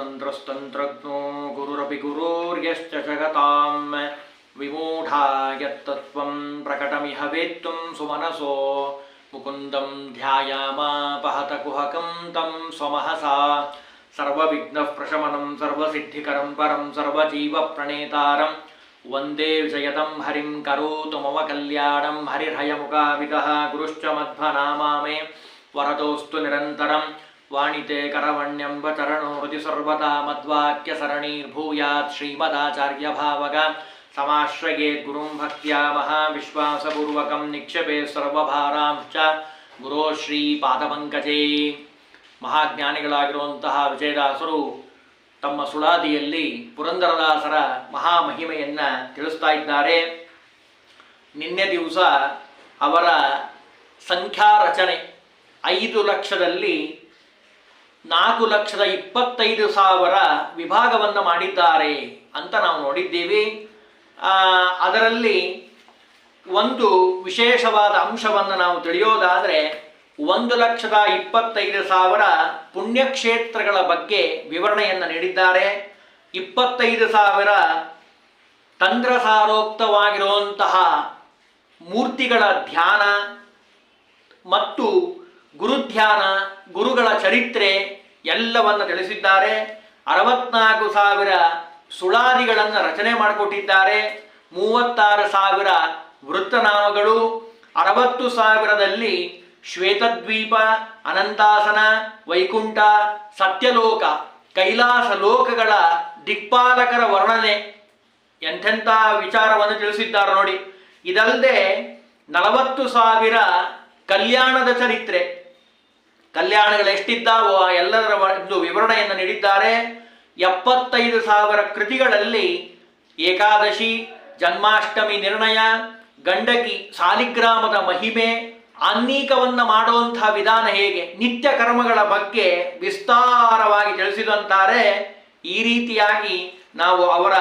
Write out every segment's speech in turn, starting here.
तन्त्रस्तन्त्रज्ञो गुरुरपि गुरोर्यश्च जगताम् विमूढा यत्तत्त्वम् प्रकटमिह वेत्तुम् सुमनसो। मुकुन्दम् ध्यायामापहत कुहकम् तम् स्वमहसा। सर्वविघ्नः प्रशमनम् सर्वसिद्धिकरम् परम् सर्वजीवप्रणेतारम् वंदे विजयतम् हरिम् करोतु मम कल्याणम् हरिर्हयमुखाविदः गुरुश्च मध्वनामा मे वरदोऽस्तु निरन्तरम् ವಾಣಿತೆ ಕರವಣ್ಯಂಬ ಚರಣೋ ಸರ್ವತಾ ಮದ್ವಾಕ್ಯ ಸರಣೀರ್ಭೂಯಾತ್ ಶ್ರೀಮದಾಚಾರ್ಯ ಭಾವಗ ಸಮಾಶ್ರಯೇ ಗುರುಂ ಭಕ್ತಿಯ ಮಹಾವಿಶ್ವಾಸಪೂರ್ವಕಂ ನಿಕ್ಷೇಪೇ ಸರ್ವಭಾರಾಂಶ್ಚ ಗುರೋ ಶ್ರೀ ಪಾದಪಂಕಜೇ ಮಹಾಜ್ಞಾನಿಗಳಾಗಿರುವಂತಹ ವಿಜಯದಾಸರು ತಮ್ಮ ಸುಳಾದಿಯಲ್ಲಿ ಪುರಂದರದಾಸರ ಮಹಾಮಹಿಮೆಯನ್ನು ತಿಳಿಸ್ತಾ ಇದ್ದಾರೆ. ನಿನ್ನೆ ದಿವಸ ಅವರ ಸಂಖ್ಯಾ ರಚನೆ ಐದು ಲಕ್ಷದಲ್ಲಿ ನಾಲ್ಕು ಲಕ್ಷದ ಇಪ್ಪತ್ತೈದು ಸಾವಿರ ವಿಭಾಗವನ್ನು ಮಾಡಿದ್ದಾರೆ ಅಂತ ನಾವು ನೋಡಿದ್ದೀವಿ. ಅದರಲ್ಲಿ ಒಂದು ವಿಶೇಷವಾದ ಅಂಶವನ್ನು ನಾವು ತಿಳಿಯೋದಾದರೆ, ಒಂದು ಲಕ್ಷದ ಇಪ್ಪತ್ತೈದು ಸಾವಿರ ಪುಣ್ಯಕ್ಷೇತ್ರಗಳ ಬಗ್ಗೆ ವಿವರಣೆಯನ್ನು ನೀಡಿದ್ದಾರೆ. ಇಪ್ಪತ್ತೈದು ಸಾವಿರ ತಂತ್ರಸಾರೋಕ್ತವಾಗಿರುವಂತಹ ಮೂರ್ತಿಗಳ ಧ್ಯಾನ ಮತ್ತು ಗುರುಧ್ಯಾನ, ಗುರುಗಳ ಚರಿತ್ರೆ ಎಲ್ಲವನ್ನು ತಿಳಿಸಿದ್ದಾರೆ. ಅರವತ್ನಾಲ್ಕು ಸಾವಿರ ಸುಳಾದಿಗಳನ್ನು ರಚನೆ ಮಾಡಿಕೊಟ್ಟಿದ್ದಾರೆ. ಮೂವತ್ತಾರು ಸಾವಿರ ವೃತ್ತನಾಮಗಳು. ಅರವತ್ತು ಸಾವಿರದಲ್ಲಿ ಶ್ವೇತದ್ವೀಪ, ಅನಂತಾಸನ, ವೈಕುಂಠ, ಸತ್ಯಲೋಕ, ಕೈಲಾಸ ಲೋಕಗಳ ದಿಕ್ಪಾಲಕರ ವರ್ಣನೆ. ಎಂಥೆಂಥ ವಿಚಾರವನ್ನು ತಿಳಿಸಿದ್ದಾರೆ ನೋಡಿ. ಇದಲ್ಲದೆ ನಲವತ್ತು ಸಾವಿರ ಕಲ್ಯಾಣದ ಚರಿತ್ರೆ. ಕಲ್ಯಾಣಗಳು ಎಷ್ಟಿದ್ದಾವೋ ಆ ಎಲ್ಲರ ಒಂದು ವಿವರಣೆಯನ್ನು ನೀಡಿದ್ದಾರೆ. ಎಪ್ಪತ್ತೈದು ಸಾವಿರ ಕೃತಿಗಳಲ್ಲಿ ಏಕಾದಶಿ, ಜನ್ಮಾಷ್ಟಮಿ ನಿರ್ಣಯ, ಗಂಡಕಿ ಸಾಲಿಗ್ರಾಮದ ಮಹಿಮೆ, ಆನ್ಮೀಕವನ್ನು ಮಾಡುವಂತಹ ವಿಧಾನ ಹೇಗೆ, ನಿತ್ಯ ಕರ್ಮಗಳ ಬಗ್ಗೆ ವಿಸ್ತಾರವಾಗಿ ತಿಳಿಸಿದಂತಾರೆ. ಈ ರೀತಿಯಾಗಿ ನಾವು ಅವರ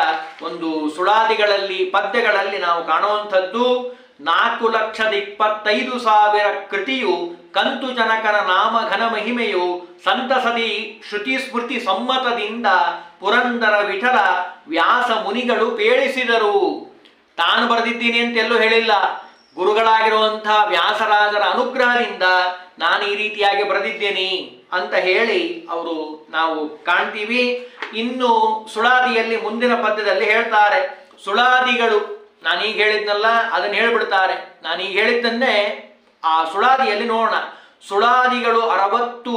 ಒಂದು ಸುಳಾದಿಗಳಲ್ಲಿ, ಪದ್ಯಗಳಲ್ಲಿ ನಾವು ಕಾಣುವಂಥದ್ದು. ನಾಲ್ಕು ಲಕ್ಷದ ಇಪ್ಪತ್ತೈದು ಸಾವಿರ ಕೃತಿಯು ಕಂತು ಜನಕನ ನಾಮ ಘನ ಮಹಿಮೆಯು ಸಂತಸದಿ ಶ್ರುತಿ ಸ್ಮೃತಿ ಸಮ್ಮತದಿಂದ ಪುರಂದರ ವಿಠಲ ವ್ಯಾಸ ಮುನಿಗಳು ಪೇಳಿಸಿದರು. ತಾನು ಬರೆದಿದ್ದೀನಿ ಅಂತ ಎಲ್ಲೂ ಹೇಳಿಲ್ಲ. ಗುರುಗಳಾಗಿರುವಂತಹ ವ್ಯಾಸರಾಜರ ಅನುಗ್ರಹದಿಂದ ನಾನು ಈ ರೀತಿಯಾಗಿ ಬರೆದಿದ್ದೇನೆ ಅಂತ ಹೇಳಿ ಅವರು ನಾವು ಕಾಣ್ತೀವಿ. ಇನ್ನು ಸುಳಾದಿಯಲ್ಲಿ ಮುಂದಿನ ಪದ್ಯದಲ್ಲಿ ಹೇಳ್ತಾರೆ, ಸುಳಾದಿಗಳು ನಾನೀಗ ಹೇಳಿದ್ನಲ್ಲ, ಅದನ್ನು ಹೇಳ್ಬಿಡ್ತಾರೆ. ನಾನೀಗ ಹೇಳಿದ್ದನ್ನೇ ಆ ಸುಳಾದಿಯಲ್ಲಿ ನೋಡೋಣ. ಸುಳಾದಿಗಳು ಅರವತ್ತು,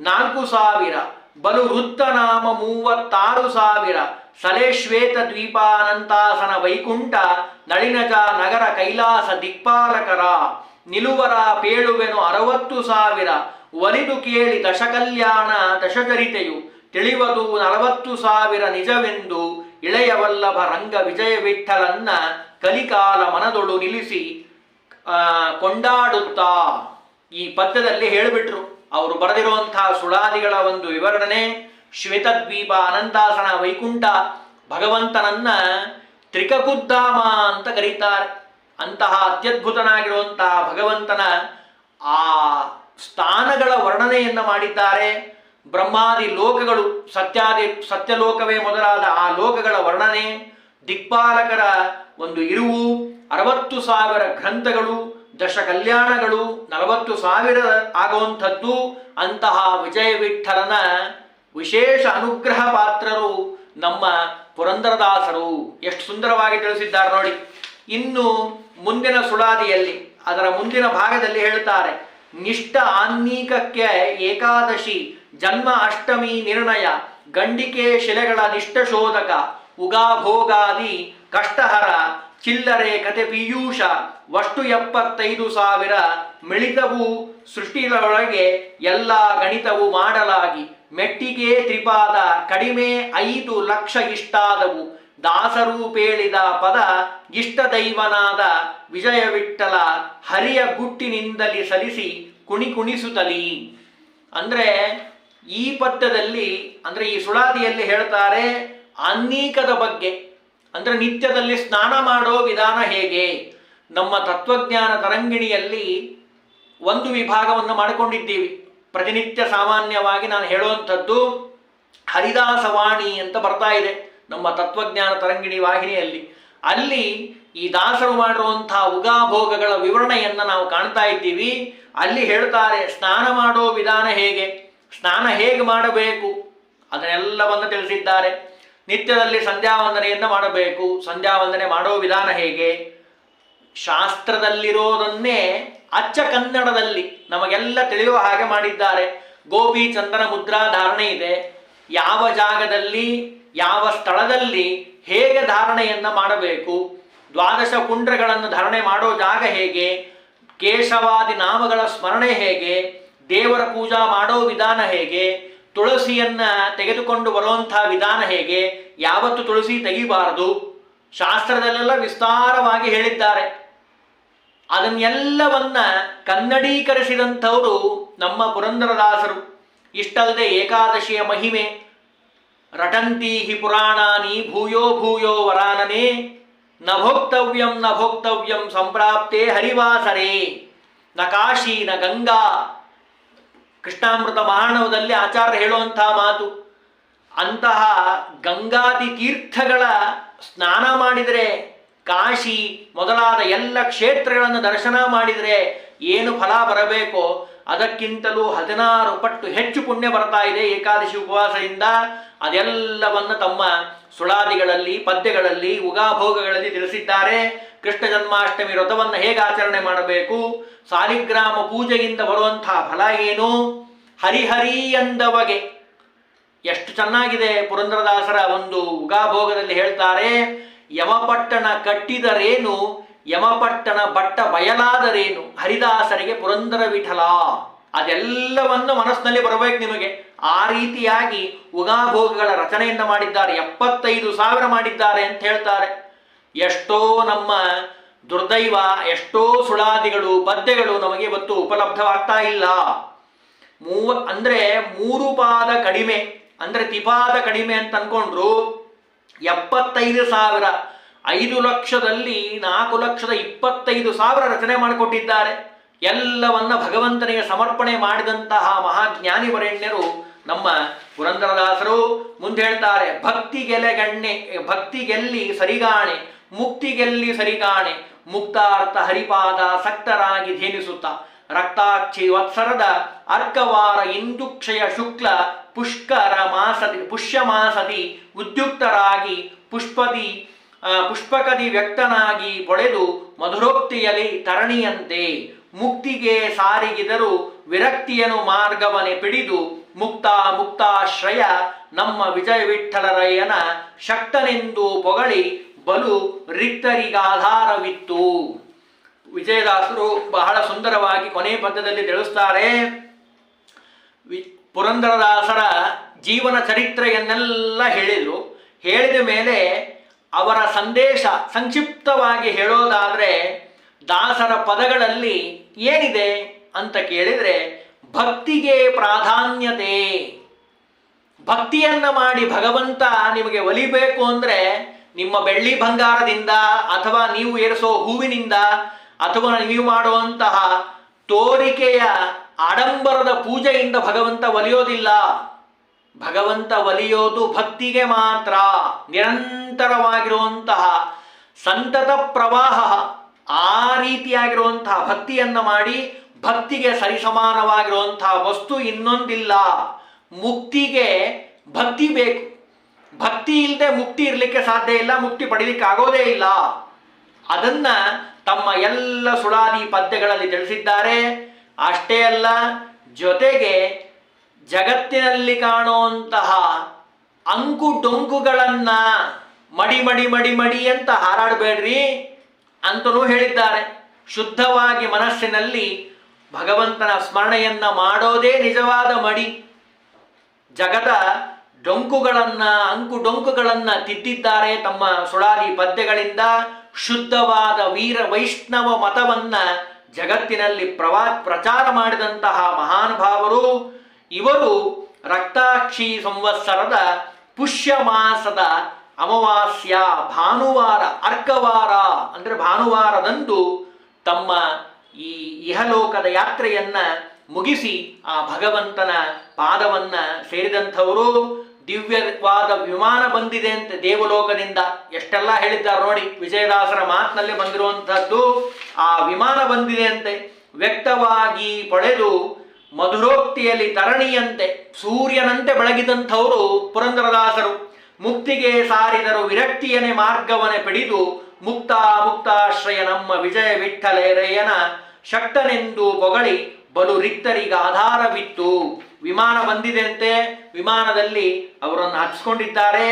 ನಾಲ್ಕು ಸಾವಿರ ಬಲು ವೃತ್ತನಾಮ ಮೂವತ್ತಾರು ಸಾವಿರ, ಸಲೇಶ್ವೇತ ದ್ವೀಪಾನಂತಾಸನ ವೈಕುಂಠ, ನಳಿನಜ ನಗರ ಕೈಲಾಸ ದಿಕ್ಪಾಲಕರ, ನಿಲುವರ ಪೇಳುವೆನು ಅರವತ್ತು ಸಾವಿರ, ಒಲಿದು ಕೇಳಿ ದಶಕಲ್ಯಾಣ ದಶಚರಿತೆಯು, ತಿಳಿವದು ನಲವತ್ತು ಸಾವಿರ ನಿಜವೆಂದು ಇಳೆಯವಲ್ಲಭ ರಂಗ ವಿಜಯ ವಿಠಲನ್ನ ಕಲಿಕಾಲ ಮನದೊಳು ನಿಲ್ಲಿಸಿ ಕೊಂಡಾಡುತ್ತಾ ಈ ಪದ್ಯದಲ್ಲಿ ಹೇಳಿಬಿಟ್ರು. ಅವರು ಬರೆದಿರುವಂತಹ ಸುಳಾದಿಗಳ ಒಂದು ವಿವರಣೆ, ಶ್ವೇತದ್ವೀಪ ಅನಂತಾಸನ ವೈಕುಂಠ ಭಗವಂತನನ್ನ ತ್ರಿಕಕುದ್ದಾಮ ಅಂತ ಕರೀತಾರೆ. ಅಂತಹ ಅತ್ಯದ್ಭುತನಾಗಿರುವಂತಹ ಭಗವಂತನ ಆ ಸ್ಥಾನಗಳ ವರ್ಣನೆಯನ್ನು ಮಾಡಿದ್ದಾರೆ. ಬ್ರಹ್ಮಾದಿ ಲೋಕಗಳು ಸತ್ಯಾದಿ ಸತ್ಯಲೋಕವೇ ಮೊದಲಾದ ಆ ಲೋಕಗಳ ವರ್ಣನೆ, ದಿಕ್ಪಾಲಕರ ಒಂದು ಇರುವು, ಅರವತ್ತು ಸಾವಿರ ಗ್ರಂಥಗಳು ದಶ ಕಲ್ಯಾಣಗಳು ನಲವತ್ತು ಸಾವಿರ ಆಗುವಂಥದ್ದು, ಅಂತಹ ವಿಜಯ ವಿಠಲನ ವಿಶೇಷ ಅನುಗ್ರಹ ಪಾತ್ರರು ನಮ್ಮ ಪುರಂದರದಾಸರು. ಎಷ್ಟು ಸುಂದರವಾಗಿ ತಿಳಿಸಿದ್ದಾರೆ ನೋಡಿ. ಇನ್ನು ಮುಂದಿನ ಸುಳಾದಿಯಲ್ಲಿ, ಅದರ ಮುಂದಿನ ಭಾಗದಲ್ಲಿ ಹೇಳ್ತಾರೆ. ನಿಷ್ಠ ಆನ್ಮೀಕಕ್ಕೆ ಏಕಾದಶಿ, ಜನ್ಮ ಅಷ್ಟಮಿ ನಿರ್ಣಯ, ಗಂಡಿಕೆ ಶಿಲೆಗಳ ನಿಷ್ಠ ಶೋಧಕ ಉಗಾಭೋಗಾದಿ ಕಷ್ಟಹರ, ಚಿಲ್ಲರೆ ಕತೆ ಪೀಯೂಷ, ವಷ್ಟು ಎಪ್ಪತ್ತೈದು ಸಾವಿರ ಮಿಳಿತವು ಸೃಷ್ಟಿಯೊಳಗೆ ಎಲ್ಲ ಗಣಿತವು ಮಾಡಲಾಗಿ, ಮೆಟ್ಟಿಗೆ ತ್ರಿಪಾದ ಕಡಿಮೆ ಐದು ಲಕ್ಷ ಇಷ್ಟಾದವು. ದಾಸರು ಪೇಳಿದ ಪದ ಇಷ್ಟ ದೈವನಾದ ವಿಜಯವಿಟ್ಟಲ ಹರಿಯ ಗುಟ್ಟಿನಿಂದಲಿ ಸಲಿಸಿ ಕುಣಿ ಕುಣಿಸುತ್ತಲಿ ಅಂದ್ರೆ ಈ ಪದ್ಯದಲ್ಲಿ, ಅಂದ್ರೆ ಈ ಸುಳಾದಿಯಲ್ಲಿ ಹೇಳ್ತಾರೆ ಅನ್ನೀಕದ ಬಗ್ಗೆ. ಅಂದ್ರೆ ನಿತ್ಯದಲ್ಲಿ ಸ್ನಾನ ಮಾಡೋ ವಿಧಾನ ಹೇಗೆ? ನಮ್ಮ ತತ್ವಜ್ಞಾನ ತರಂಗಿಣಿಯಲ್ಲಿ ಒಂದು ವಿಭಾಗವನ್ನು ಮಾಡಿಕೊಂಡಿದ್ದೀವಿ. ಪ್ರತಿನಿತ್ಯ ಸಾಮಾನ್ಯವಾಗಿ ನಾನು ಹೇಳುವಂಥದ್ದು ಹರಿದಾಸವಾಣಿ ಅಂತ ಬರ್ತಾ ಇದೆ. ನಮ್ಮ ತತ್ವಜ್ಞಾನ ತರಂಗಿಣಿ ವಾಹಿನಿಯಲ್ಲಿ, ಅಲ್ಲಿ ಈ ದಾಸರು ಮಾಡಿರುವಂತಹ ಉಗಾಭೋಗಗಳ ವಿವರಣೆಯನ್ನು ನಾವು ಕಾಣ್ತಾ ಇದ್ದೀವಿ. ಅಲ್ಲಿ ಹೇಳ್ತಾರೆ, ಸ್ನಾನ ಮಾಡೋ ವಿಧಾನ ಹೇಗೆ? ಸ್ನಾನ ಹೇಗೆ ಮಾಡಬೇಕು? ಅದನ್ನೆಲ್ಲವನ್ನು ತಿಳಿಸಿದ್ದಾರೆ. ನಿತ್ಯದಲ್ಲಿ ಸಂಧ್ಯಾ ವಂದನೆಯನ್ನು ಮಾಡಬೇಕು. ಸಂಧ್ಯಾ ವಂದನೆ ಮಾಡೋ ವಿಧಾನ ಹೇಗೆ? ಶಾಸ್ತ್ರದಲ್ಲಿರೋದನ್ನೇ ಅಚ್ಚ ಕನ್ನಡದಲ್ಲಿ ನಮಗೆಲ್ಲ ತಿಳಿಯುವ ಹಾಗೆ ಮಾಡಿದ್ದಾರೆ. ಗೋಪಿ ಚಂದನ ಮುದ್ರಾ ಧಾರಣೆ ಇದೆ. ಯಾವ ಜಾಗದಲ್ಲಿ ಯಾವ ಸ್ಥಳದಲ್ಲಿ ಹೇಗೆ ಧಾರಣೆಯನ್ನ ಮಾಡಬೇಕು? ದ್ವಾದಶ ಕುಂಡ್ರಗಳನ್ನು ಧಾರಣೆ ಮಾಡೋ ಜಾಗ ಹೇಗೆ? ಕೇಶವಾದಿ ನಾಮಗಳ ಸ್ಮರಣೆ ಹೇಗೆ? ದೇವರ ಪೂಜಾ ಮಾಡೋ ವಿಧಾನ ಹೇಗೆ? ತುಳಸಿಯನ್ನ ತೆಗೆದುಕೊಂಡು ಬರುವಂತಹ ವಿಧಾನ ಹೇಗೆ? ಯಾವತ್ತು ತುಳಸಿ ತೆಗಿಬಾರದು? ಶಾಸ್ತ್ರದಲ್ಲೆಲ್ಲ ವಿಸ್ತಾರವಾಗಿ ಹೇಳಿದ್ದಾರೆ. ಅದನ್ನೆಲ್ಲವನ್ನ ಕನ್ನಡೀಕರಿಸಿದಂಥವರು ನಮ್ಮ ಪುರಂದರದಾಸರು. ಇಷ್ಟಲ್ಲದೆ ಏಕಾದಶಿಯ ಮಹಿಮೆ ರಟಂತಿ ಹಿ ಪುರಾಣಾನಿ ಭೂಯೋ ಭೂಯೋ ವರಾನನೆ, ನ ಭೋಕ್ತವ್ಯಂ ನ ಭೋಕ್ತವ್ಯಂ ಸಂಪ್ರಾಪ್ತೆ ಹರಿವಾಸರೇ, ನ ಕಾಶಿ ನ ಗಂಗಾ. ಕೃಷ್ಣಾಮೃತ ಮಹಾಣವದಲ್ಲಿ ಆಚಾರ್ಯ ಹೇಳುವಂತಹ ಮಾತು, ಅಂತಹ ಗಂಗಾದಿ ತೀರ್ಥಗಳ ಸ್ನಾನ ಮಾಡಿದರೆ, ಕಾಶಿ ಮೊದಲಾದ ಎಲ್ಲ ಕ್ಷೇತ್ರಗಳನ್ನು ದರ್ಶನ ಮಾಡಿದರೆ ಏನು ಫಲ ಬರಬೇಕೋ ಅದಕ್ಕಿಂತಲೂ ಹದಿನಾರು ಪಟ್ಟು ಹೆಚ್ಚು ಪುಣ್ಯ ಬರ್ತಾ ಇದೆ ಏಕಾದಶಿ ಉಪವಾಸದಿಂದ. ಅದೆಲ್ಲವನ್ನು ತಮ್ಮ ಸುಳಾದಿಗಳಲ್ಲಿ, ಪದ್ಯಗಳಲ್ಲಿ, ಉಗಾಭೋಗಗಳಲ್ಲಿ ತಿಳಿಸಿದ್ದಾರೆ. ಕೃಷ್ಣ ಜನ್ಮಾಷ್ಟಮಿ ವ್ರತವನ್ನು ಹೇಗೆ ಆಚರಣೆ ಮಾಡಬೇಕು? ಸಾಲಿಗ್ರಾಮ ಪೂಜೆಯಿಂದ ಬರುವಂತಹ ಫಲ ಏನು? ಹರಿಹರಿ ಎಂದವಗೆ ಎಷ್ಟು ಚೆನ್ನಾಗಿದೆ ಪುರಂದ್ರದಾಸರ ಒಂದು ಉಗಾಭೋಗದಲ್ಲಿ ಹೇಳ್ತಾರೆ, ಯಮಪಟ್ಟಣ ಕಟ್ಟಿದರೇನು ಯಮಪಟ್ಟಣ ಬಟ್ಟ ಬಯಲಾದರೇನು? ಹರಿದಾಸರಿಗೆ ಪುರಂದರ ವಿಠಲ ಅದೆಲ್ಲವನ್ನು ಮನಸ್ಸಿನಲ್ಲಿ ಬರಬೇಕು ನಿಮಗೆ. ಆ ರೀತಿಯಾಗಿ ಉಗಾಭೋಗಗಳ ರಚನೆಯಿಂದ ಮಾಡಿದ್ದಾರೆ. ಎಪ್ಪತ್ತೈದು ಸಾವಿರ ಮಾಡಿದ್ದಾರೆ ಅಂತ ಹೇಳ್ತಾರೆ. ಎಷ್ಟೋ ನಮ್ಮ ದುರ್ದೈವ, ಎಷ್ಟೋ ಸುಳಾದಿಗಳು ಪದ್ಯಗಳು ನಮಗೆ ಇವತ್ತು ಉಪಲಬ್ಧವಾಗ್ತಾ ಇಲ್ಲ. ಮೂವ, ಅಂದ್ರೆ ಮೂರು ಪಾದ ಕಡಿಮೆ, ಅಂದ್ರೆ ತಿಪಾದ ಕಡಿಮೆ ಅಂತ ಅನ್ಕೊಂಡ್ರು, ಎಪ್ಪತ್ತೈದು ಸಾವಿರ ಐದು ಲಕ್ಷದಲ್ಲಿ ನಾಲ್ಕು ಲಕ್ಷದ ಇಪ್ಪತ್ತೈದು ಸಾವಿರ ರಚನೆ ಮಾಡಿಕೊಟ್ಟಿದ್ದಾರೆ. ಎಲ್ಲವನ್ನ ಭಗವಂತನಿಗೆ ಸಮರ್ಪಣೆ ಮಾಡಿದಂತಹ ಮಹಾಜ್ಞಾನಿ ವರೆಣ್ಯರು ನಮ್ಮ ಪುರಂದರದಾಸರು ಮುಂದೆ ಹೇಳ್ತಾರೆ, ಭಕ್ತಿ ಗೆಲೆಗಣ್ಣೆ ಭಕ್ತಿ ಗೆಲ್ಲಿ ಸರಿಗಾಣೆ, ಮುಕ್ತಿ ಗೆಲ್ಲಿ ಸರಿಗಾಣೆ, ಮುಕ್ತಾರ್ಥ ಹರಿಪಾದ ಸಕ್ತರಾಗಿ ಧೇನಿಸುತ್ತ, ರಕ್ತಾಕ್ಷಿ ವತ್ಸರದ ಅರ್ಕವಾರ ಇಂದುಕ್ಷಯ ಶುಕ್ಲ ಪುಷ್ಕರ ಮಾಸದಿ ಪುಷ್ಯ ಮಾಸದಿ ಉದ್ಯುಕ್ತರಾಗಿ ಪುಷ್ಪದಿ ಪುಷ್ಪಕದಿ ವ್ಯಕ್ತನಾಗಿ ಬೊಳೆದು ಮಧುರೋಕ್ತಿಯಲ್ಲಿ ತರಣಿಯಂತೆ ಮುಕ್ತಿಗೆ ಸಾರಿಗಿದರು ವಿರಕ್ತಿಯನು ಮಾರ್ಗವನೆ ಪಿಡಿದು ಮುಕ್ತ ಮುಕ್ತಾಶ್ರಯ ನಮ್ಮ ವಿಜಯವಿಠಲರಯ್ಯನ ಶಕ್ತನೆಂದು ಪೊಗಳಿ ಬಲು ರಿಕ್ತರಿಗಾಧಾರವಿತ್ತು. ವಿಜಯದಾಸರು ಬಹಳ ಸುಂದರವಾಗಿ ಕೊನೆ ಪದ್ಯದಲ್ಲಿ ತಿಳಿಸ್ತಾರೆ ಪುರಂದರದಾಸರ ಜೀವನ ಚರಿತ್ರೆಯನ್ನೆಲ್ಲ ಹೇಳಿದರು. ಹೇಳಿದ ಮೇಲೆ ಅವರ ಸಂದೇಶ ಸಂಕ್ಷಿಪ್ತವಾಗಿ ಹೇಳೋದಾದ್ರೆ, ದಾಸರ ಪದಗಳಲ್ಲಿ ಏನಿದೆ ಅಂತ ಕೇಳಿದರೆ, ಭಕ್ತಿಗೆ ಪ್ರಾಧಾನ್ಯತೆ. ಭಕ್ತಿಯನ್ನ ಮಾಡಿ ಭಗವಂತ ನಿಮಗೆ ಒಲಿಬೇಕು ಅಂದ್ರೆ, ನಿಮ್ಮ ಬೆಳ್ಳಿ ಬಂಗಾರದಿಂದ ಅಥವಾ ನೀವು ಏರಿಸೋ ಹೂವಿನಿಂದ ಅಥವಾ ನೀವು ಮಾಡುವಂತಹ ತೋರಿಕೆಯ ಆಡಂಬರದ ಪೂಜೆಯಿಂದ ಭಗವಂತ ಒಲಿಯೋದಿಲ್ಲ. ಭಗವಂತ ಒಲಿಯೋದು ಭಕ್ತಿಗೆ ಮಾತ್ರ. ನಿರಂತರವಾಗಿರುವಂತಹ ಸಂತತ ಪ್ರವಾಹ ಆ ರೀತಿಯಾಗಿರುವಂತಹ ಭಕ್ತಿಯನ್ನ ಮಾಡಿ ಭಕ್ತಿಗೆ ಸರಿಸಮಾನವಾಗಿರುವಂತಹ ವಸ್ತು ಇನ್ನೊಂದಿಲ್ಲ. ಮುಕ್ತಿಗೆ ಭಕ್ತಿ ಬೇಕು. ಭಕ್ತಿ ಇಲ್ಲದೆ ಮುಕ್ತಿ ಇರಲಿಕ್ಕೆ ಸಾಧ್ಯ ಇಲ್ಲ, ಮುಕ್ತಿ ಪಡಿಲಿಕ್ಕೆ ಆಗೋದೇ ಇಲ್ಲ. ಅದನ್ನ ತಮ್ಮ ಎಲ್ಲ ಸುಳಾದಿ ಪದ್ಯಗಳಲ್ಲಿ ತಿಳಿಸಿದ್ದಾರೆ. ಅಷ್ಟೇ ಅಲ್ಲ, ಜೊತೆಗೆ ಜಗತ್ತಿನಲ್ಲಿ ಕಾಣುವಂತಹ ಅಂಕು ಡೊಂಕುಗಳನ್ನ ಮಡಿ ಮಡಿ ಮಡಿ ಮಡಿ ಅಂತ ಹಾರಾಡಬೇಡ್ರಿ ಅಂತಲೂ ಹೇಳಿದ್ದಾರೆ. ಶುದ್ಧವಾಗಿ ಮನಸ್ಸಿನಲ್ಲಿ ಭಗವಂತನ ಸ್ಮರಣೆಯನ್ನ ಮಾಡೋದೇ ನಿಜವಾದ ಮಡಿ. ಜಗದ ಡೊಂಕುಗಳನ್ನ, ಅಂಕು ಡೊಂಕುಗಳನ್ನ ತಿದ್ದಿದ್ದಾರೆ ತಮ್ಮ ಸುಳಾದಿ ಪದ್ಯಗಳಿಂದ. ಶುದ್ಧವಾದ ವೀರ ವೈಷ್ಣವ ಮತವನ್ನ ಜಗತ್ತಿನಲ್ಲಿ ಪ್ರವಾ, ಪ್ರಚಾರ ಮಾಡಿದಂತಹ ಮಹಾನುಭಾವರು ಇವರು ರಕ್ತಾಕ್ಷಿ ಸಂವತ್ಸರದ ಪುಷ್ಯ ಮಾಸದ ಅಮಾವಾಸ್ಯ, ಭಾನುವಾರ, ಅರ್ಕವಾರ ಅಂದರೆ ಭಾನುವಾರದಂದು ತಮ್ಮ ಈ ಇಹಲೋಕದ ಯಾತ್ರೆಯನ್ನ ಮುಗಿಸಿ ಆ ಭಗವಂತನ ಪಾದವನ್ನ ಸೇರಿದಂಥವರು ದಿವ್ಯವಾದ ವಿಮಾನ ಬಂದಿದೆ ಅಂತ ದೇವಲೋಕದಿಂದ ಎಷ್ಟೆಲ್ಲ ಹೇಳಿದ್ದಾರೆ ನೋಡಿ, ವಿಜಯದಾಸರ ಮಾತಿನಲ್ಲಿ ಬಂದಿರುವಂತಹದ್ದು ಆ ವಿಮಾನ ಬಂದಿದೆ ಅಂತೆ ವ್ಯಕ್ತವಾಗಿ ಪಡೆದು ಮಧುರೋಕ್ತಿಯಲ್ಲಿ ತರಣಿಯಂತೆ ಸೂರ್ಯನಂತೆ ಬೆಳಗಿದಂಥವರು ಪುರಂದರದಾಸರು ಮುಕ್ತಿಗೆ ಸಾರಿದರು ವಿರಕ್ತಿಯನೆ ಮಾರ್ಗವನೆ ಪಿಡಿದು, ಮುಕ್ತ ಮುಕ್ತಾಶ್ರಯ ನಮ್ಮ ವಿಜಯ ವಿಠ್ಠಲೇರಯ್ಯನ ಶಕ್ತನೆಂದು ಬೊಗಳಿ ಬಲು ರಿಕ್ತರಿಗೆ ಆಧಾರವಿತ್ತು. ವಿಮಾನ ಬಂದಿದೆಯಂತೆ, ವಿಮಾನದಲ್ಲಿ ಅವರನ್ನು ಹಚ್ಕೊಂಡಿದ್ದಾರೆ.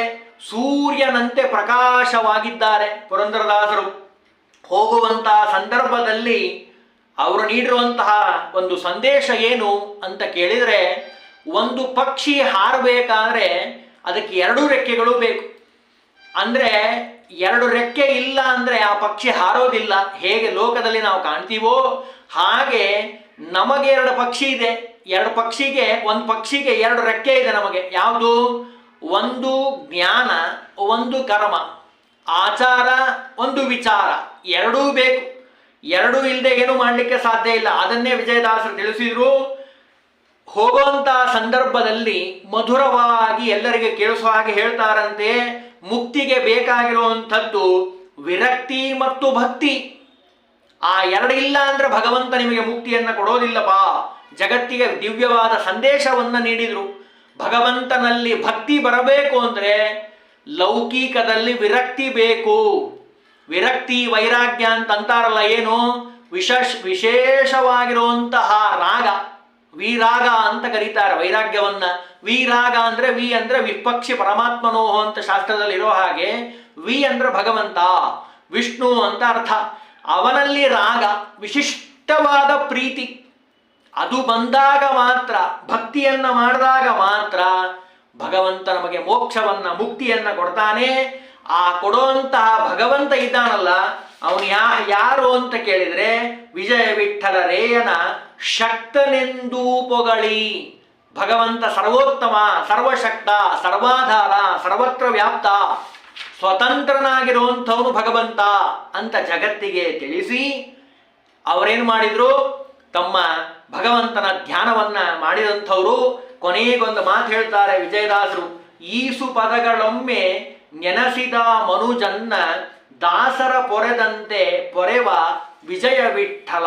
ಸೂರ್ಯನಂತೆ ಪ್ರಕಾಶವಾಗಿದ್ದಾರೆ ಪುರಂದರದಾಸರು ಹೋಗುವಂತಹ ಸಂದರ್ಭದಲ್ಲಿ ಅವರು ನೀಡಿರುವಂತಹ ಒಂದು ಸಂದೇಶ ಏನು ಅಂತ ಕೇಳಿದರೆ, ಒಂದು ಪಕ್ಷಿ ಹಾರಬೇಕಾದ್ರೆ ಅದಕ್ಕೆ ಎರಡು ರೆಕ್ಕೆಗಳು ಬೇಕು. ಅಂದರೆ ಎರಡು ರೆಕ್ಕೆ ಇಲ್ಲ ಅಂದರೆ ಆ ಪಕ್ಷಿ ಹಾರೋದಿಲ್ಲ. ಹೇಗೆ ಲೋಕದಲ್ಲಿ ನಾವು ಕಾಣ್ತೀವೋ, ಹಾಗೆ ನಮಗೆ ಎರಡು ಪಕ್ಷಿ ಇದೆ. ಎರಡು ಪಕ್ಷಿಗೆ, ಒಂದು ಪಕ್ಷಿಗೆ ಎರಡು ರೆಕ್ಕೆ ಇದೆ ನಮಗೆ. ಯಾವುದು? ಒಂದು ಜ್ಞಾನ, ಒಂದು ಕರ್ಮ. ಆಚಾರ, ಒಂದು ವಿಚಾರ. ಎರಡೂ ಬೇಕು. ಎರಡೂ ಇಲ್ಲದೆ ಏನು ಮಾಡಲಿಕ್ಕೆ ಸಾಧ್ಯ ಇಲ್ಲ. ಅದನ್ನೇ ವಿಜಯದಾಸರು ತಿಳಿಸಿದ್ರು. ಹೋಗುವಂತಹ ಸಂದರ್ಭದಲ್ಲಿ ಮಧುರವಾಗಿ ಎಲ್ಲರಿಗೆ ಕೇಳಿಸುವ ಹಾಗೆ ಹೇಳ್ತಾರಂತೆ, ಮುಕ್ತಿಗೆ ಬೇಕಾಗಿರುವಂಥದ್ದು ವಿರಕ್ತಿ ಮತ್ತು ಭಕ್ತಿ. ಆ ಎರಡು ಇಲ್ಲ ಅಂದ್ರೆ ಭಗವಂತ ನಿಮಗೆ ಮುಕ್ತಿಯನ್ನ ಕೊಡೋದಿಲ್ಲಪ್ಪ. ಜಗತ್ತಿಗೆ ದಿವ್ಯವಾದ ಸಂದೇಶವನ್ನ ನೀಡಿದ್ರು. ಭಗವಂತನಲ್ಲಿ ಭಕ್ತಿ ಬರಬೇಕು ಅಂದ್ರೆ ಲೌಕಿಕದಲ್ಲಿ ವಿರಕ್ತಿ ಬೇಕು. ವಿರಕ್ತಿ ವೈರಾಗ್ಯ ಅಂತ ಅಂತಾರಲ್ಲ ಏನು? ವಿಶೇಷ, ವಿಶೇಷವಾಗಿರುವಂತಹ ರಾಗ. ವಿರಾಗ ಅಂತ ಕರೀತಾರೆ ವೈರಾಗ್ಯವನ್ನ. ವಿರಾಗ ಅಂದ್ರೆ ವಿ ಅಂದ್ರೆ ವಿಪಕ್ಷಿ ಪರಮಾತ್ಮನೋಹ ಅಂತ ಶಾಸ್ತ್ರದಲ್ಲಿ ಇರೋ ಹಾಗೆ ವಿ ಅಂದ್ರೆ ಭಗವಂತ, ವಿಷ್ಣು ಅಂತ ಅರ್ಥ. ಅವನಲ್ಲಿ ರಾಗ, ವಿಶಿಷ್ಟವಾದ ಪ್ರೀತಿ. ಅದು ಬಂದಾಗ ಮಾತ್ರ, ಭಕ್ತಿಯನ್ನ ಮಾಡಿದಾಗ ಮಾತ್ರ ಭಗವಂತ ನಮಗೆ ಮೋಕ್ಷವನ್ನ, ಮುಕ್ತಿಯನ್ನ ಕೊಡ್ತಾನೆ. ಆ ಕೊಡುವಂತಹ ಭಗವಂತ ಇದ್ದಾನಲ್ಲ, ಅವನು ಯಾ ಯಾರು ಅಂತ ಕೇಳಿದ್ರೆ, ವಿಜಯ ವಿಠಲ ರೇಯನ ಶಕ್ತನೆಂದೂ ಪೊಗಳಿ ಭಗವಂತ ಸರ್ವೋತ್ತಮ, ಸರ್ವಶಕ್ತ, ಸರ್ವಾಧಾರ, ಸರ್ವತ್ರ ವ್ಯಾಪ್ತ, ಸ್ವತಂತ್ರನಾಗಿರುವಂಥವನು ಭಗವಂತ ಅಂತ ಜಗತ್ತಿಗೆ ತಿಳಿಸಿ, ಅವರೇನು ಮಾಡಿದ್ರು? ತಮ್ಮ ಭಗವಂತನ ಧ್ಯಾನವನ್ನ ಮಾಡಿದಂಥವರು. ಕೊನೆಗೊಂದು ಮಾತು ಹೇಳ್ತಾರೆ ವಿಜಯದಾಸರು, ಈಸು ಪದಗಳೊಮ್ಮೆ ನೆನೆಸಿದ ಮನುಜನ್ನ ದಾಸರ ಪೊರೆದಂತೆ ಪೊರೆವ ವಿಜಯ ವಿಠಲ.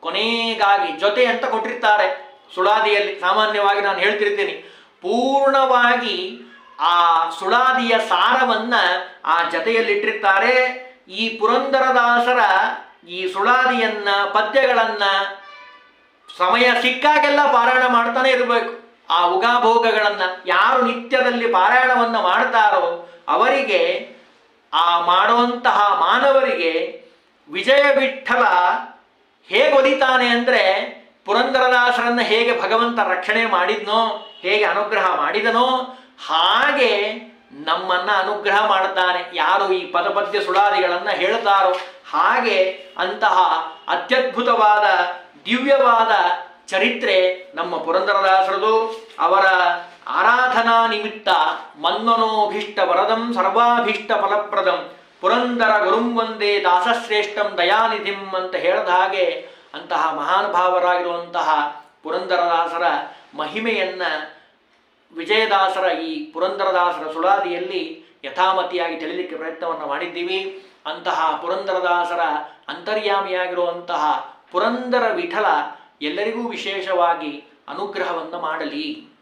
ಕೊನೆಗಾಗಿ ಜೊತೆ ಅಂತ ಕೊಟ್ಟಿರ್ತಾರೆ. ಸುಳಾದಿಯಲ್ಲಿ ಸಾಮಾನ್ಯವಾಗಿ ನಾನು ಹೇಳ್ತಿರ್ತೀನಿ. ಪೂರ್ಣವಾಗಿ ಆ ಸುಳಾದಿಯ ಸಾರವನ್ನ ಆ ಜತೆಯಲ್ಲಿಟ್ಟಿರ್ತಾರೆ. ಈ ಪುರಂದರದಾಸರ ಈ ಸುಳಾದಿಯನ್ನ ಪದ್ಯಗಳನ್ನ ಸಮಯ ಸಿಕ್ಕಾಗೆಲ್ಲ ಪಾರಾಯಣ ಮಾಡ್ತಾನೆ ಇರಬೇಕು. ಆ ಉಗಾಭೋಗಗಳನ್ನ ಯಾರು ನಿತ್ಯದಲ್ಲಿ ಪಾರಾಯಣವನ್ನ ಮಾಡ್ತಾರೋ ಅವರಿಗೆ, ಆ ಮಾಡುವಂತಹ ಮಾನವರಿಗೆ ವಿಜಯ ವಿಠಲ ಹೇಗೆ ಒಲಿತಾನೆ ಅಂದರೆ ಪುರಂದರದಾಸರನ್ನ ಹೇಗೆ ಭಗವಂತ ರಕ್ಷಣೆ ಮಾಡಿದ್ನೋ, ಹೇಗೆ ಅನುಗ್ರಹ ಮಾಡಿದನೋ, ಹಾಗೆ ನಮ್ಮನ್ನ ಅನುಗ್ರಹ ಮಾಡುತ್ತಾನೆ ಯಾರು ಈ ಪದಪದ್ಯ ಸುಳಾದಿಗಳನ್ನ ಹೇಳುತ್ತಾರೋ ಹಾಗೆ ಅಂತಹ ಅತ್ಯದ್ಭುತವಾದ ದಿವ್ಯವಾದ ಚರಿತ್ರೆ ನಮ್ಮ ಪುರಂದರದಾಸರದು, ಅವರ ಆರಾಧನಾ ನಿಮಿತ್ತ ಮನ್ಮನೋಭೀಷ್ಟ ವರದಂ ಸರ್ವಾಭೀಷ್ಟ ಫಲಪ್ರದಂ ಪುರಂದರ ಗುರುಂ ವಂದೇ ದಾಸಶ್ರೇಷ್ಠಂ ದಯಾನಿಧಿಂ ಅಂತ ಹೇಳಿದ ಹಾಗೆ ಅಂತಹ ಮಹಾನುಭಾವರಾಗಿರುವಂತಹ ಪುರಂದರದಾಸರ ಮಹಿಮೆಯನ್ನ ವಿಜಯದಾಸರ ಈ ಪುರಂದರದಾಸರ ಸುಳಾದಿಯಲ್ಲಿ ಯಥಾಮತಿಯಾಗಿ ತಿಳಿಲಿಕ್ಕೆ ಪ್ರಯತ್ನವನ್ನು ಮಾಡಿದ್ದೀವಿ. ಅಂತಹ ಪುರಂದರದಾಸರ ಅಂತರ್ಯಾಮಿಯಾಗಿರುವಂತಹ ಪುರಂದರ ವಿಠಲ ಎಲ್ಲರಿಗೂ ವಿಶೇಷವಾಗಿ ಅನುಗ್ರಹವನ್ನು ಮಾಡಲಿ.